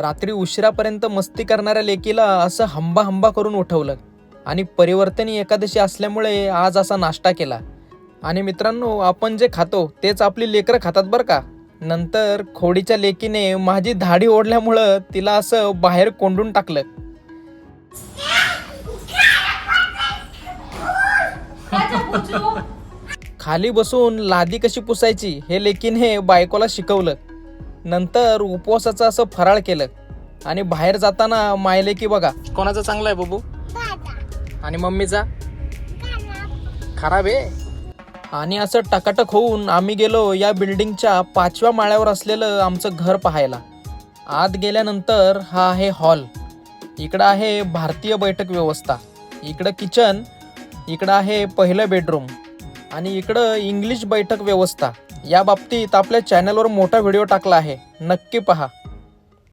रात्री उशिरापर्यंत मस्ती करणाऱ्या लेकीला असं हंबा हंबा करून उठवलं. आणि परिवर्तनी एकादशी असल्यामुळे आज असा नाश्ता केला. आणि मित्रांनो आपण जे खातो तेच आपली लेकरं खातात बरं का? नंतर खोडीच्या लेकीने माझी धाडी ओढल्यामुळं तिला असं बाहेर कोंडून टाकलं. खाली बसून लादी कशी पुसायची हे लेकीने बायकोला शिकवलं. नंतर उपवासाचं असं फराळ केलं. आणि बाहेर जाताना मायले की बघा कोणाचा चांगला आहे बाबू? आणि मम्मीचा? खराब आहे. आणि असं टकाटक होऊन आम्ही गेलो या बिल्डिंगच्या पाचव्या माळ्यावर असलेलं आमचं घर पाहायला. आत गेल्यानंतर हा आहे हॉल. इकडं आहे भारतीय बैठक व्यवस्था. इकडं किचन. इकडं आहे पहिलं बेडरूम. आणि इकडं इंग्लिश बैठक व्यवस्था. या बाबतीत आपल्या चॅनलवर मोठा व्हिडिओ टाकला आहे. नक्की पहा.